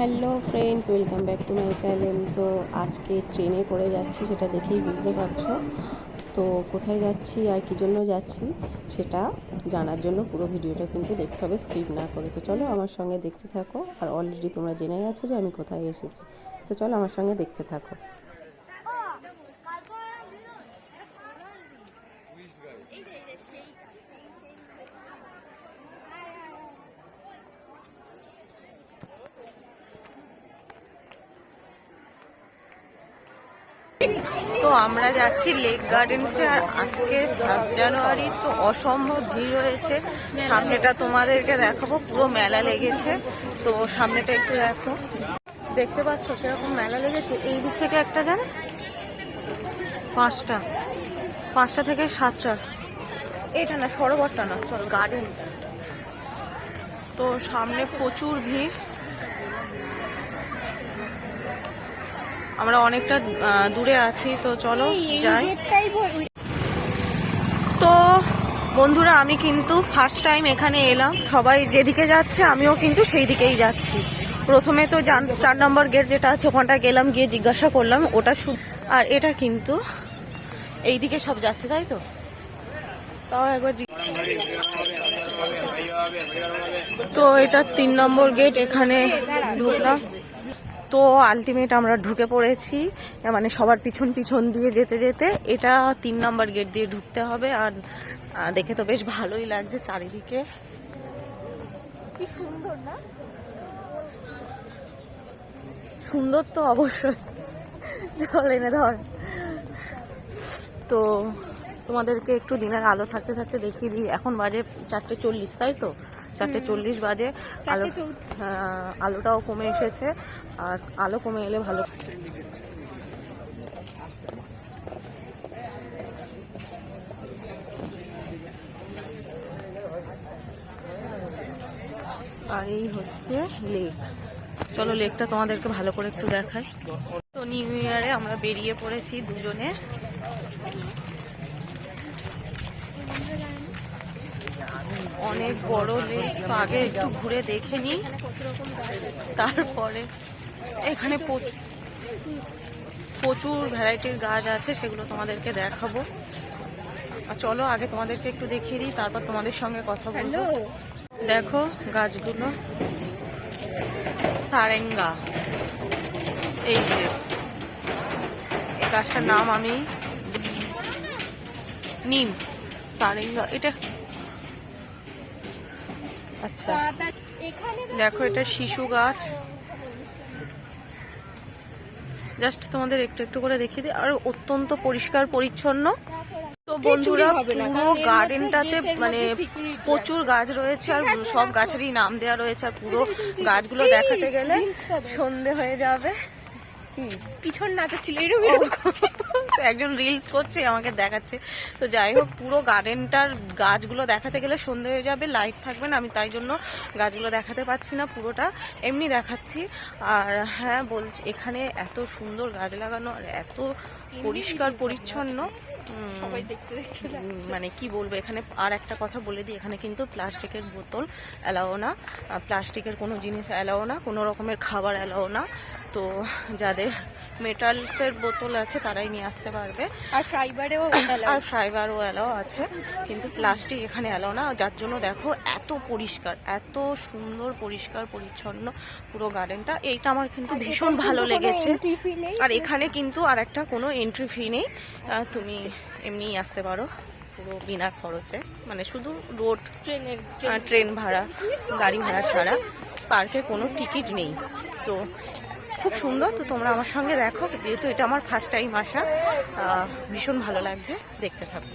Hello friends, welcome back to my channel. তো আজকে ট্রেনে করে যাচ্ছি, সেটা দেখেই বুঝতে পারছ। তো কোথায় যাচ্ছি আর কী জন্য যাচ্ছি, সেটা জানার জন্য পুরো ভিডিওটা কিন্তু দেখতে হবে স্ক্রিপ না করে। তো চলো আমার সঙ্গে দেখতে থাকো। আর অলরেডি তোমরা জেনে গেছো যে আমি কোথায় এসেছি। তো চলো আমার সঙ্গে দেখতে থাকো। তো আমরা যাচ্ছি লেক গার্ডেন্সে আর আজকে ফার্স্ট জানুয়ারি, তো অসম্ভব ভিড় হয়েছে। সামনেটা তোমাদেরকে দেখাবো, পুরো মেলা লেগেছে। তো সামনেটা একটু দেখো। দেখতে পাচ্ছ কীরকম মেলা লেগেছে? এই দিক থেকে একটা যান পাঁচটা। পাঁচটা থেকে সাতটা। এটা না, সরোবরটা না, চল গার্ডেন তো সামনে প্রচুর ভিড়। আমরা অনেকটা দূরে আছি তো চলো যাই। তো বন্ধুরা আমি কিন্তু ফার্স্ট টাইম এখানে এলাম। সবাই যেদিকে যাচ্ছে আমিও কিন্তু সেই দিকেই যাচ্ছি। প্রথমে তো চার নম্বর গেট যেটা আছে ওখানটা গেলাম গিয়ে জিজ্ঞাসা করলাম ওটা শুধু আর এটা কিন্তু এই দিকে সব যাচ্ছে তাই তো? তাও একবার তো এটা তিন নম্বর গেট এখানে ঢুকলাম। তো আলটিমেট আমরা ঢুকে পড়েছি। মানে সবার পিছন পিছন দিয়ে যেতে যেতে এটা তিন নম্বর গেট দিয়ে ঢুকতে হবে আর দেখে তো বেশ ভালোই লাগছে চারিদিকে। কি সুন্দর না? সুন্দর তো অবশ্যই। জল এনে ধর। তো তোমাদেরকে একটু দিনের আলো থাকতে থাকতে দেখিয়ে দিই। এখন বাজে চারটে চল্লিশ, তাই তো? চারটে চল্লিশ বাজে আলো হ্যাঁ, আলোটাও কমে এসেছে আর আলো কমে এলে ভালো। আর এই হচ্ছে লেক। চলো লেকটা তোমাদেরকে ভালো করে একটু দেখাই। তো নিউ ইয়ারে আমরা বেরিয়ে পড়েছি দুজনে। অনেক বড় লেক তো আগে একটু ঘুরে দেখে নিই। তারপরে এখানে প্র- প্রচুর ভ্যারাইটির গাছ আছে সেগুলো তোমাদেরকে দেখাবো। আর চলো আগে তোমাদেরকে একটু দেখিয়ে দিই তারপর তোমাদের সঙ্গে কথা বলব। দেখো গাছগুলো। সারেঙ্গা। এই যে এই গাছটার নাম আমি নিম। সারেঙ্গা এটা আচ্ছা। দেখো এটা শিশু গাছ। জাস্ট তোমাদের একটু একটু করে দেখিয়ে দিই। আর অত্যন্ত পরিষ্কার পরিচ্ছন্ন। তো বন্ধুরা পুরো গার্ডেনটাতে মানে প্রচুর গাছ রয়েছে আর সব গাছেরই নাম দেওয়া রয়েছে আর পুরো গাছগুলো দেখাতে গেলে সন্ধে হয়ে যাবে। পিছন নাচাচ্ছিল এরকম। একজন রিলস করছে আমাকে দেখাচ্ছে। তো যাই হোক পুরো গার্ডেনটার গাছগুলো দেখাতে গেলে সন্ধে হয়ে যাবে লাইট থাকবে না আমি তাই জন্য গাছগুলো দেখাতে পাচ্ছি না পুরোটা এমনি দেখাচ্ছি। আর হ্যাঁ বলছি এখানে এত সুন্দর গাছ লাগানো আর এত পরিষ্কার পরিচ্ছন্ন। মানে কি বলব এখানে আর একটা কথা বলে দিই এখানে কিন্তু প্লাস্টিকের বোতল অ্যালাও না। প্লাস্টিকের কোনো জিনিস অ্যালাও না কোনো রকমের খাবার অ্যালাও না। তো যাদের মেটালসের বোতল আছে তারাই নিয়ে আসতে পারবে। আর ফাইবারেও আর ফাইবারও অ্যালাও আছে কিন্তু প্লাস্টিক এখানে অ্যালাও না। যার জন্য দেখো এত পরিষ্কার এত সুন্দর পরিষ্কার পরিচ্ছন্ন পুরো গার্ডেনটা এইটা আমার কিন্তু ভীষণ ভালো লেগেছে। আর এখানে কিন্তু আর একটা কোনো এন্ট্রি ফি নেই। তুমি এমনিই আসতে পারো পুরো বিনা খরচে। মানে শুধু রোড ট্রেনের ট্রেন ভাড়া গাড়ি ভাড়া ছাড়া। পার্কে কোনো টিকিট নেই। তো খুব সুন্দর। তো তোমরা আমার সঙ্গে দেখো, যেহেতু এটা আমার ফার্স্ট টাইম আসা ভীষণ ভালো লাগছে দেখতে থাকো।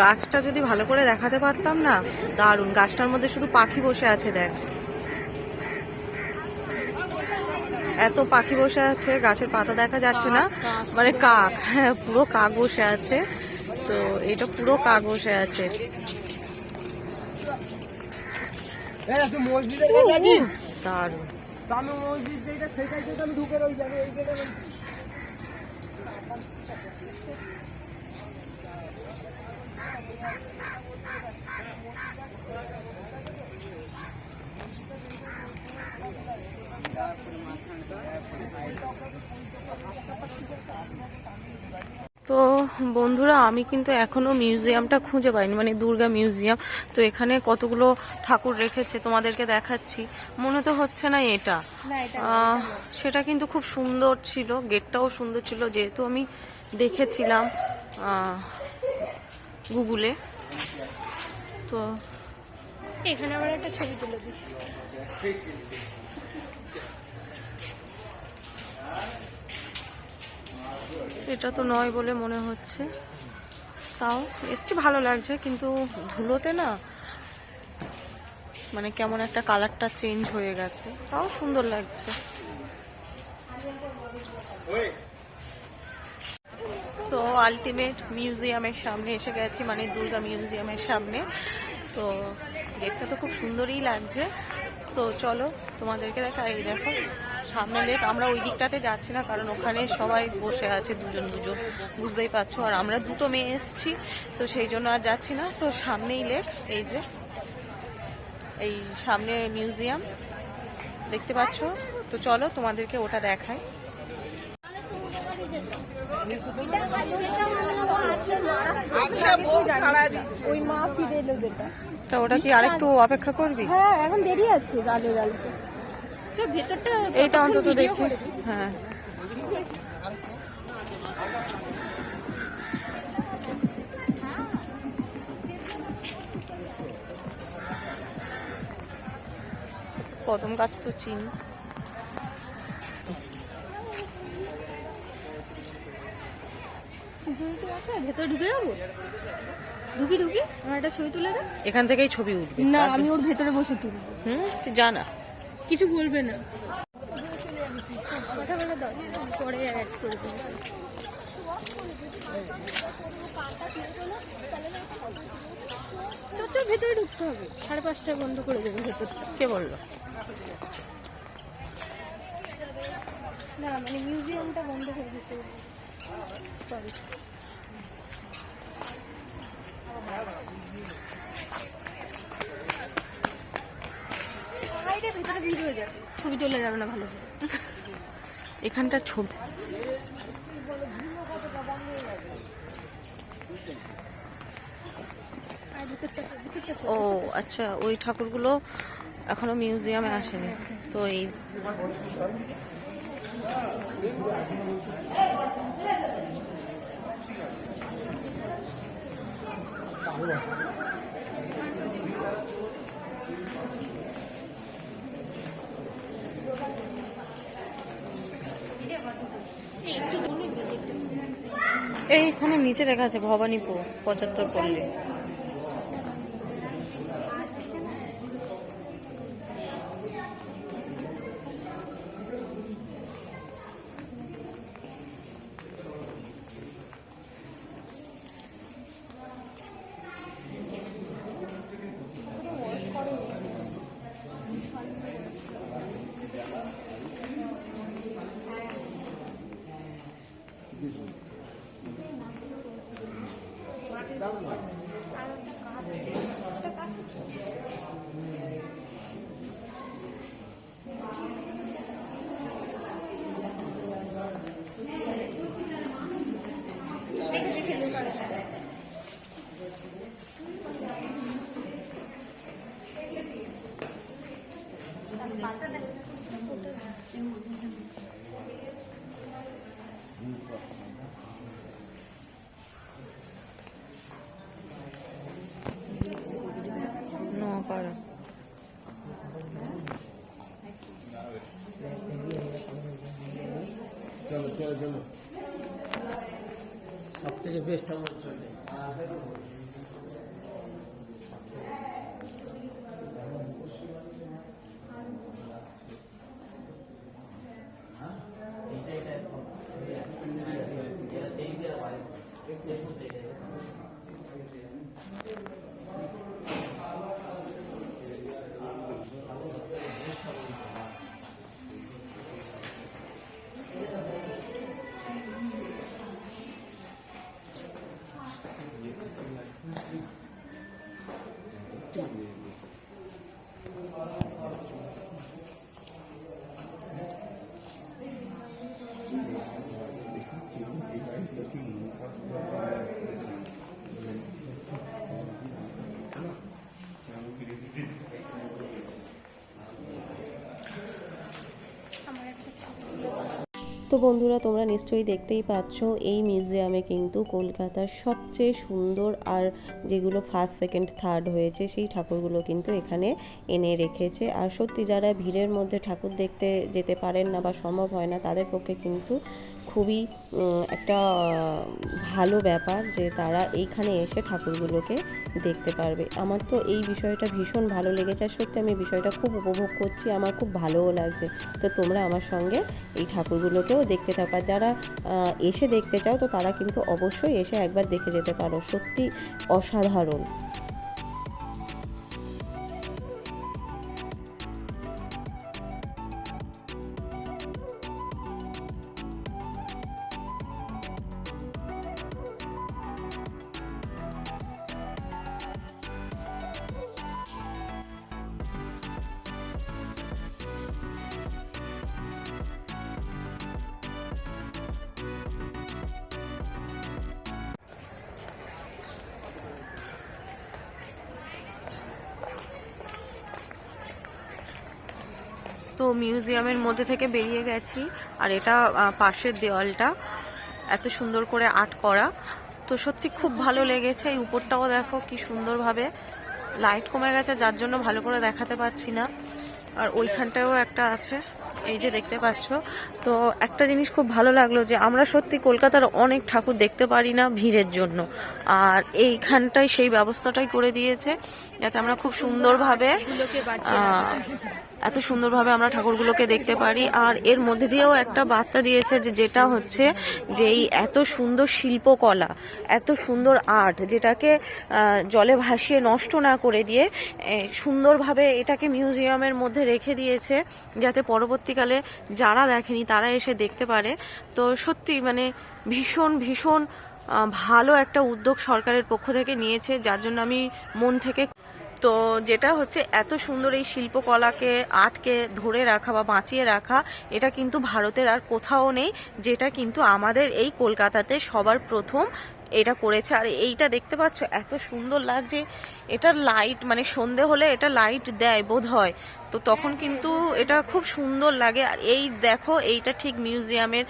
গাছটা যদি ভালো করে দেখাতে পারতাম না, দারুণ। গাছটার মধ্যে শুধু পাখি বসে আছে, দেখ। এত পাখি বসে আছে গাছের পাতা দেখা যাচ্ছে না। মানে কাক হ্যাঁ পুরো কাক বসে আছে। তো এটা পুরো কাক বসে আছে। দারুণ। জামে মসজিদ যেটা সেটাই যেটা আমি ঢুকে রই যাবে এই গেটে তো বন্ধুরা আমি কিন্তু এখনও মিউজিয়ামটা খুঁজে পাইনি মানে দুর্গা মিউজিয়াম। তো এখানে কতগুলো ঠাকুর রেখেছে তোমাদেরকে দেখাচ্ছি। মনে তো হচ্ছে না এটা। সেটা কিন্তু খুব সুন্দর ছিল গেটটাও সুন্দর ছিল যেহেতু আমি দেখেছিলাম গুগলে। তো এখানে আমার একটা ছবি তুলে দিস এটা তো নয় বলে মনে হচ্ছে। তাও এসছে, ভালো লাগছে, কিন্তু ধুলোতে না মানে কেমন একটা কালারটা চেঞ্জ হয়ে গেছে। তাও সুন্দর লাগছে। তো আলটিমেট মিউজিয়ামের সামনে এসে গেছি মানে দুর্গা মিউজিয়ামের সামনে। তো গেটটা তো খুব সুন্দরই লাগছে। তো চলো তোমাদেরকে দেখা এই দেখো। সামনে লেক আমরা ওই দিকটাতে যাচ্ছি না, কারণ ওখানে সবাই বসে আছে, দুজন দুজন, বুঝতেই পারছ। আর আমরা দুটো মেয়ে এসছি, তো সেই জন্য আর যাচ্ছি না। তো সামনেই লেক এই যে, এই সামনে মিউজিয়াম দেখতে পাচ্ছ? তো চলো তোমাদেরকে ওটা দেখাই। তা ওটা কি আরেকটু অপেক্ষা করবি? হ্যাঁ এখন দেরি আছে গালে গালতে ভেতরটা এইটা অন্তত দেখি। হ্যাঁ। কদম গাছ তো চিনি। ভেতরে ঢুকে যাব? ঢুকি ঢুকি আমার একটা ছবি তুলে এখান থেকেই ছবি উঠবে। না আমি ওর ভেতরে বসে তুলবো। হুম তুই জানা কিছু বলবে না। কথা বলে দাও পরে অ্যাড করে দেবো চল, চল, ভেতরে ঢুকতে হবে। সাড়ে পাঁচটায় বন্ধ করে দেবো ভেতরটা। কে বলল? না মানে মিউজিয়ামটা বন্ধ করে দিতে সরি ছবি তোলা যাবে না ভালো। এখানটা ছবি। ও আচ্ছা ওই ঠাকুরগুলো এখনও মিউজিয়ামে আসেনি। তো এই এইখানে নিচে দেখা আছে ভবানীপুর পঁচাত্তর পল্লী। আর সব থেকে তো বন্ধুরা, তোমরা নিশ্চয়ই দেখতেই পাচ্ছ, এই মিউজিয়ামে কিন্তু কলকাতার সবচেয়ে সুন্দর আর যেগুলো ফার্স্ট সেকেন্ড থার্ড হয়েছে, সেই ঠাকুরগুলো কিন্তু এখানে এনে রেখেছে। আর সত্যি যারা ভিড়ের মধ্যে ঠাকুর দেখতে যেতে পারেন না বা সম্ভব হয় না, তাদের পক্ষে কিন্তু খুবই একটা, ভালো ব্যাপার যে তারা এইখানে এসে ঠাকুরগুলোকে দেখতে পারবে। আমার তো এই বিষয়টা ভীষণ ভালো লেগেছে আর সত্যি আমি বিষয়টা খুব উপভোগ করছি, আমার খুব ভালোও লাগছে। তো তোমরা আমার সঙ্গে এই ঠাকুরগুলোকেও দেখতে থাকো। যারা এসে দেখতে চাও তো তারা কিন্তু অবশ্যই এসে একবার দেখে যেতে পারো। সত্যি অসাধারণ। তো মিউজিয়ামের মধ্যে থেকে বেরিয়ে গেছি। আর এটা পাশের দেওয়ালটা। এত সুন্দর করে আর্ট করা। তো সত্যি খুব ভালো লেগেছে। এই উপরটাও দেখো কি সুন্দরভাবে লাইট কমে গেছে যার জন্য ভালো করে দেখাতে পাচ্ছি না। আর ওইখানটায়ও একটা আছে এই যে দেখতে পাচ্ছ। তো একটা জিনিস খুব ভালো লাগল যে আমরা সত্যি কলকাতার অনেক ঠাকুর দেখতে পারি না ভিড়ের জন্য। আর এইখানটায় সেই ব্যবস্থাটাই করে দিয়েছে যাতে আমরা খুব সুন্দরভাবে এত সুন্দরভাবে আমরা ঠাকুরগুলোকে দেখতে পারি। আর এর মধ্যে দিয়েও একটা বার্তা দিয়েছে যে যেটা হচ্ছে যে এই এত সুন্দর শিল্পকলা, এত সুন্দর আর্ট যেটাকে জলে ভাসিয়ে নষ্ট না করে দিয়ে সুন্দরভাবে এটাকে মিউজিয়ামের মধ্যে রেখে দিয়েছে যাতে পরবর্তীকালে যারা দেখেনি তারা এসে দেখতে পারে। তো সত্যি মানে ভীষণ ভীষণ ভালো একটা উদ্যোগ সরকারের পক্ষ থেকে নিয়েছে, যার জন্য আমি মন থেকে তো যেটা হচ্ছে এত সুন্দর এই শিল্পকলাকে আটকে ধরে রাখা বা বাঁচিয়ে রাখা, এটা কিন্তু ভারতের আর কোথাও নেই, যেটা কিন্তু আমাদের এই কলকাতাতে সবার প্রথম এটা করেছে। আর এইটা দেখতে পাচ্ছ, এত সুন্দর লাগছে এটা লাইট মানে সন্ধে হলে এটা লাইট দেয় বোধ হয় তো তখন কিন্তু এটা খুব সুন্দর লাগে। আর এই দেখো, এইটা ঠিক মিউজিয়ামের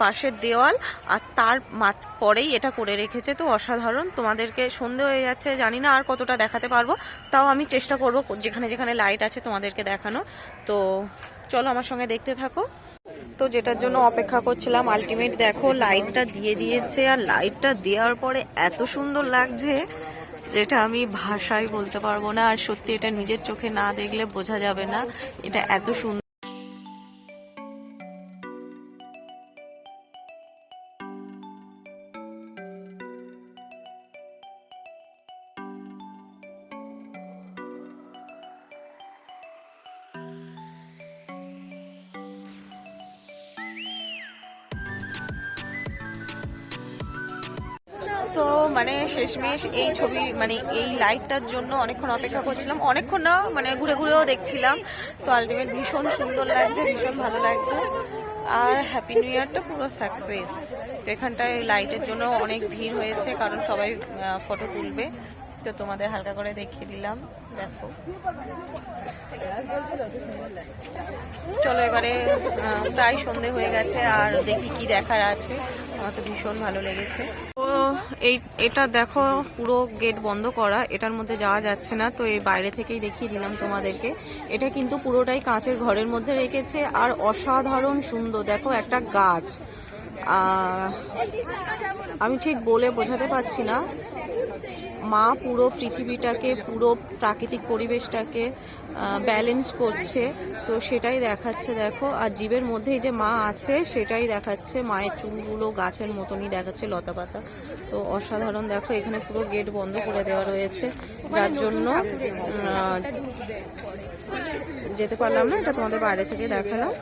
পাশের দেওয়াল। আর তার মাঝ পরেই এটা করে রেখেছে তো অসাধারণ। তোমাদেরকে সন্ধে হয়ে যাচ্ছে, জানি না আর কতটা দেখাতে পারব। তাও আমি চেষ্টা করব যেখানে যেখানে লাইট আছে তোমাদেরকে দেখানো। তো চলো আমার সঙ্গে দেখতে থাকো। তো যেটার জন্য অপেক্ষা করছিলাম আলটিমেট দেখো, লাইটটা দিয়ে দিয়েছে। আর লাইটটা দেওয়ার পরে এত সুন্দর লাগছে। যেটা আমি ভাষায় বলতে পারব না, আর সত্যি এটা নিজের চোখে না দেখলে বোঝা যাবে না। এটা এত সুন্দর মানে শেষমেশ এই ছবি মানে এই লাইটটার জন্য অনেকক্ষণ অপেক্ষা করছিলাম। অনেকক্ষণ না মানে ঘুরে ঘুরেও দেখছিলাম। তো আলটিমেট ভীষণ সুন্দর লাগছে, ভীষণ ভালো লাগছে। আর হ্যাপি নিউ ইয়ারটা পুরো সাকসেস তো এখানটায় লাইটের জন্য অনেক ভিড় হয়েছে, কারণ সবাই ফটো তুলবে। তো তোমাদের হালকা করে দেখিয়ে দিলাম। দেখো। চলো এবারে প্রায় সন্ধে হয়ে গেছে, আর দেখি কি দেখার আছে। আমার তো ভীষণ ভালো লেগেছে। এই এটা দেখো, পুরো গেট বন্ধ করা, এটার মধ্যে যাওয়া যাচ্ছে না, তো এই বাইরে থেকেই দেখিয়ে দিলাম তোমাদেরকে। এটা কিন্তু পুরোটাই কাঁচের ঘরের মধ্যে রেখেছে, আর অসাধারণ সুন্দর, দেখো একটা গাছ। আমি ঠিক বলে বোঝাতে পারছি না, মা পুরো পৃথিবীটাকে, পুরো প্রাকৃতিক পরিবেশটাকে ব্যালেন্স করছে। তো সেটাই দেখাচ্ছে, দেখো। আর জীবের মধ্যেই যে মা আছে, সেটাই দেখাচ্ছে। মায়ের চুলগুলো গাছের মতনই দেখাচ্ছে লতা পাতা। তো অসাধারণ, দেখো, এখানে পুরো গেট বন্ধ করে দেওয়া রয়েছে। যার জন্য যেতে পারলাম না, এটা তোমাদের বাইরে থেকে দেখালাম।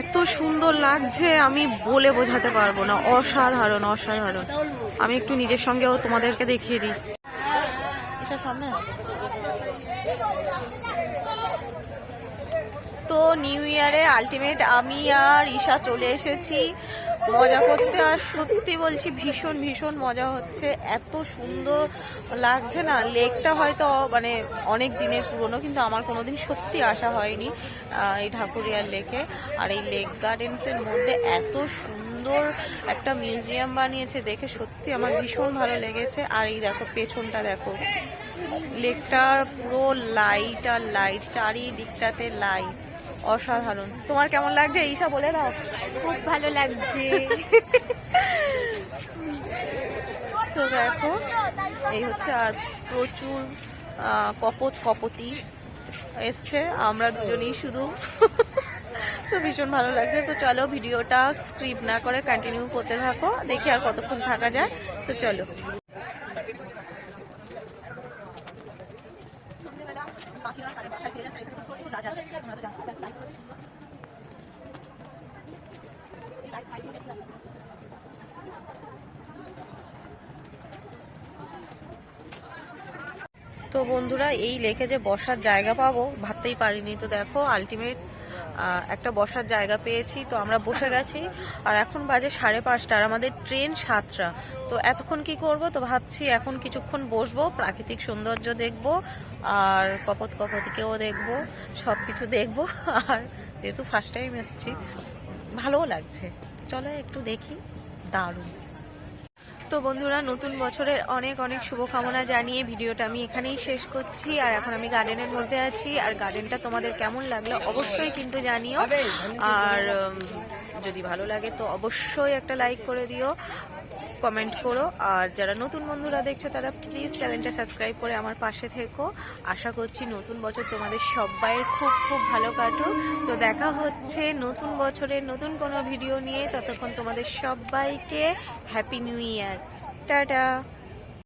এত সুন্দর লাগছে, আমি বলে বোঝাতে পারব না। অসাধারণ অসাধারণ। আমি একটু নিজের সঙ্গেও তোমাদেরকে দেখিয়ে দিই। এটা সামনে? তো নিউ ইয়ারে আলটিমেট আমি আর ঈশা চলে এসেছি। মজা করতে আর সত্যি বলছি ভীষণ ভীষণ মজা হচ্ছে। এত সুন্দর লাগছে না, লেকটা হয়তো মানে অনেক দিনের পুরনো, কিন্তু আমার কোনোদিন সত্যি আসা হয়নি এই ঢাকুরিয়ার লেকে। আর এই লেক গার্ডেন্সের মধ্যে এত সুন্দর একটা মিউজিয়াম বানিয়েছে দেখে সত্যি আমার ভীষণ ভালো লেগেছে। আর এই দেখো পেছনটা দেখো। লেকটার পুরো লাইট আর লাইট চারিদিকটাতে লাইট অসাধারণ। তোমার কেমন লাগছে? এইসব বলে দাও। খুব ভালো লাগছে। তো দেখো এই হচ্ছে আর প্রচুর আহ, কপত কপতি এসছে। আমরা দুজনেই শুধু। তো ভীষণ ভালো লাগছে। তো চলো ভিডিওটা স্ক্রিপ না করে কন্টিনিউ করতে থাকো, দেখি আর কতক্ষণ থাকা যায়। তো চলো। তো বন্ধুরা, এই লেকে যে বসার জায়গা পাবো, ভাবতেই পারিনি। তো দেখো আলটিমেট একটা বসার জায়গা পেয়েছি, তো আমরা বসে গেছি। আর এখন বাজে সাড়ে পাঁচটা, আর আমাদের ট্রেন সাতটা। তো এতক্ষণ কি করব? তো ভাবছি এখন কিছুক্ষণ বসবো, প্রাকৃতিক সৌন্দর্য দেখব, আর কপত কপতিকেও দেখব সব কিছু দেখব। আর যেহেতু ফার্স্ট টাইম এসেছি, ভালোও লাগছে। চলো একটু দেখি, দারুণ। তো বন্ধুরা নতুন বছরের অনেক অনেক শুভকামনা জানিয়ে ভিডিওটা আমি এখানেই শেষ করছি। আর এখন আমি গার্ডেনের মধ্যে আছি। আর গার্ডেনটা তোমাদের কেমন লাগল অবশ্যই কিন্তু জানিও। আর যদি ভালো লাগে তো অবশ্যই একটা লাইক করে দিও। কমেন্ট করো। আর যারা নতুন বন্ধুরা দেখছ, তারা প্লিজ চ্যানেলটা সাবস্ক্রাইব করে আমার পাশে থেকো। আশা করছি নতুন বছর তোমাদের সবাই খুব খুব ভালো কাটুক। তো দেখা হচ্ছে নতুন বছরের নতুন কোনো ভিডিও নিয়ে। ততক্ষণ তোমাদের সবাইকে হ্যাপি নিউ ইয়ার টাটা!